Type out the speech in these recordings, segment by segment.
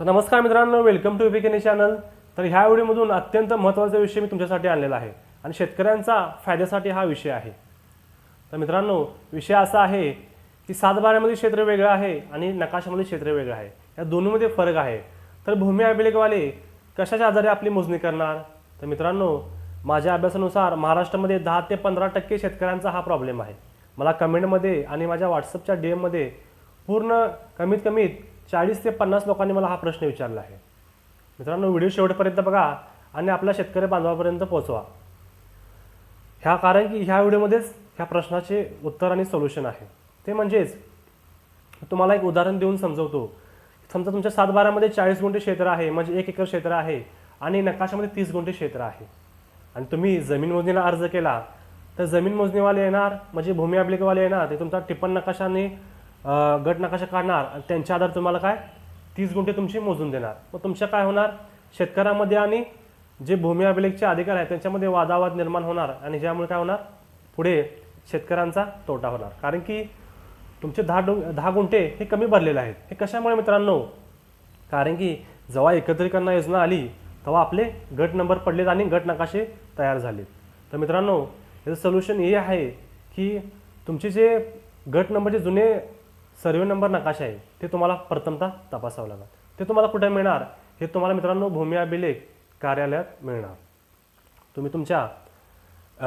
तर नमस्कार मित्रांनो वेलकम टू विकेनी चॅनल तर ह्या व्हिडिओमधून अत्यंत महत्त्वाचा विषय मी तुमच्यासाठी आणलेला आहे आणि शेतकऱ्यांचा फायद्यासाठी हा विषय आहे. तर मित्रांनो विषय असा आहे की सातबाऱ्यामध्ये क्षेत्र वेगळं आहे आणि नकाशामध्ये क्षेत्र वेगळं आहे. या दोन्हीमध्ये फरक आहे. तर भूमी अभिलेखवाले कशाच्या आधारे आपली मोजणी करणार? तर मित्रांनो माझ्या अभ्यासानुसार महाराष्ट्रामध्ये दहा ते पंधरा टक्के शेतकऱ्यांचा हा प्रॉब्लेम आहे. मला कमेंटमध्ये आणि माझ्या व्हॉट्सअपच्या डी एममध्ये पूर्ण कमीत कमीत चाळीस ते पन्नास लोकांनी मला हा प्रश्न विचारला आहे. मित्रांनो व्हिडिओ शेवटपर्यंत बघा आणि आपल्या शेतकरी बांधवापर्यंत पोचवा ह्या कारण की ह्या व्हिडिओमध्येच ह्या प्रश्नाचे उत्तर आणि सोल्युशन आहे. ते म्हणजेच तुम्हाला एक उदाहरण देऊन समजवतो. समजा तुमच्या सातबारामध्ये चाळीस गुंठे क्षेत्र आहे म्हणजे एक एकर क्षेत्र आहे आणि नकाशामध्ये तीस गुंठे क्षेत्र आहे. आणि तुम्ही जमीन मोजणीला अर्ज केला तर जमीन मोजणीवाले येणार म्हणजे भूमी अभिलेखवाले येणार ते तुमचा टिप्पण नकाशाने गट नकाशा काढणार आणि त्यांच्या आधार तुम्हाला काय? तीस गुंठे तुमची मोजून देणार. मग तुमच्या काय होणार? शेतकऱ्यामध्ये आणि जे भूमी अभिलेखचे अधिकार आहेत त्यांच्यामध्ये वादावाद निर्माण होणार आणि ज्यामुळे काय होणार? पुढे शेतकऱ्यांचा तोटा होणार. कारण की तुमचे दहा डो दहा गुंठे हे कमी भरलेले आहेत. हे कशामुळे मित्रांनो? कारण की जेव्हा एकत्रीकरण योजना आली तेव्हा आपले गट नंबर पडलेत आणि गट नकाशे तयार झालेत. तर मित्रांनो याचं सोल्युशन हे आहे की तुमचे जे गट नंबरचे जुने सर्वे नंबर नकाशा आहे ते तुम्हाला प्रथमतः तपासावं लागेल. ते तुम्हाला कुठे मिळणार? हे तुम्हाला मित्रांनो भूमी अभिलेख कार्यालयात मिळणार. तुम्ही तुमच्या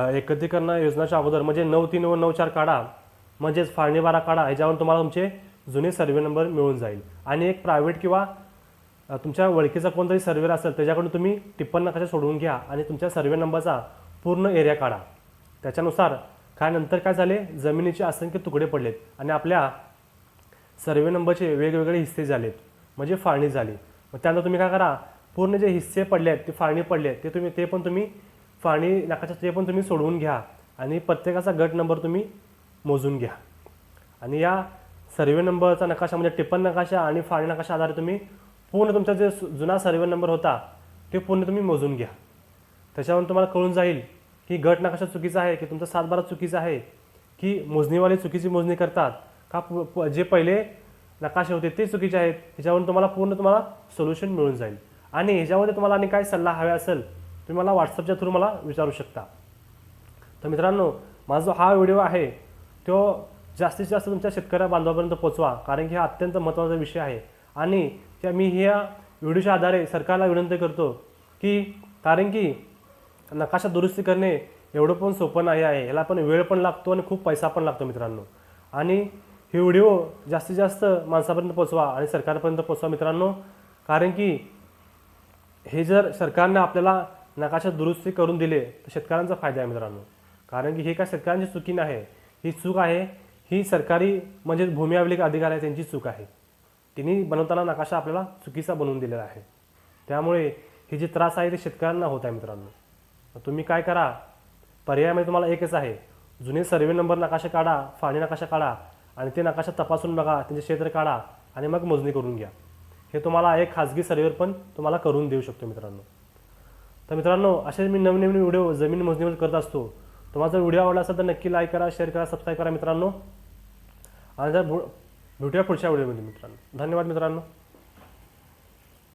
एकत्रीकरण योजनाच्या अगोदर म्हणजे नऊ तीन व नऊ चार काढा म्हणजेच फाळणी बारा काढा ह्याच्यावर तुम्हाला तुमचे जुने सर्वे नंबर मिळून जाईल. आणि एक प्रायव्हेट किंवा तुमच्या ओळखीचा कोणतरी सर्वेर असेल त्याच्याकडून तुम्ही टिप्पण नकाशा सोडवून घ्या आणि तुमच्या सर्वे नंबरचा पूर्ण एरिया काढा. त्याच्यानुसार काय नंतर काय झाले? जमिनीचे असंख्य तुकडे पडलेत आणि आपल्या सर्वे नंबरचे वेगवेगळे हिस्से झालेत. म्हणजे फाळणी झाली. मग त्यानंतर तुम्ही काय करा पूर्ण जे हिस्से पडले आहेत ते फाळणी पडले आहेत ते तुम्ही ते पण तुम्ही फाळणी नाकाच्या ते पण तुम्ही सोडवून घ्या आणि प्रत्येकाचा गट नंबर तुम्ही मोजून घ्या. आणि या सर्वे नंबरचा नकाशा म्हणजे टिप्पण नकाशा आणि फाळणी नकाशा आधारे तुम्ही पूर्ण तुमचा जे जुना सर्वे नंबर होता ते पूर्ण तुम्ही मोजून घ्या. त्याच्यावरून तुम्हाला कळून जाईल की गट नकाशा चुकीचा आहे की तुमचा सातबारा चुकीचा आहे की मोजणीवाले चुकीची मोजणी करतात. का पु- प- जे पहिले नकाशे होते ते चुकीचे आहेत ह्याच्यावरून तुम्हाला पूर्ण तुम्हाला सोल्युशन मिळून जाईल. आणि ह्याच्यामध्ये तुम्हाला आणि काय सल्ला हवे असेल तुम्ही मला व्हॉट्सअपच्या थ्रू मला विचारू शकता. तर मित्रांनो माझा जो हा व्हिडिओ आहे तो जास्तीत जास्त तुमच्या शेतकऱ्या बांधवापर्यंत पोचवा कारण की हा अत्यंत महत्त्वाचा विषय आहे. आणि त्या मी ह्या व्हिडिओच्या आधारे सरकारला विनंती करतो की कारण की नकाशा दुरुस्ती करणे एवढं पण सोपं नाही आहे ह्याला पण वेळ पण लागतो आणि खूप पैसा पण लागतो मित्रांनो. आणि हे व्हिडिओ जास्तीत जास्त माणसापर्यंत पोचवा आणि सरकारपर्यंत पोचवा मित्रांनो. कारण की हे जर सरकारने आपल्याला नकाशा दुरुस्ती करून दिले तर शेतकऱ्यांचा फायदा आहे मित्रांनो. कारण की हे काय शेतकऱ्यांची चुकी नाही. ही चूक आहे ही सरकारी म्हणजे भूमी अभिलेख अधिकार आहे त्यांची चूक आहे. तिने बनवताना नकाशा आपल्याला चुकीचा बनवून दिलेला आहे. त्यामुळे हे जे त्रास आहे ते शेतकऱ्यांना होत आहे मित्रांनो. तुम्ही काय करा? पर्यायामध्ये तुम्हाला एकच आहे. जुने सर्वे नंबर नकाशा काढा फाळणी नकाशा काढा. आणि ते नकाशा तपासून बघा त्यांचे क्षेत्र काढा आणि मग मोजणी करून घ्या. हे तुम्हाला एक खाजगी सर्वेवर पण तुम्हाला करून देऊ शकतो मित्रांनो. तर मित्रांनो असे मी नवीन नवीन व्हिडिओ जमीन मोजणीवर करत असतो. तुम्हाला जर व्हिडिओ आवडला असेल तर नक्की लाईक करा शेअर करा सबस्क्राईब करा मित्रांनो. आणि जर भेटूया पुढच्या व्हिडिओमध्ये मित्रांनो. धन्यवाद मित्रांनो.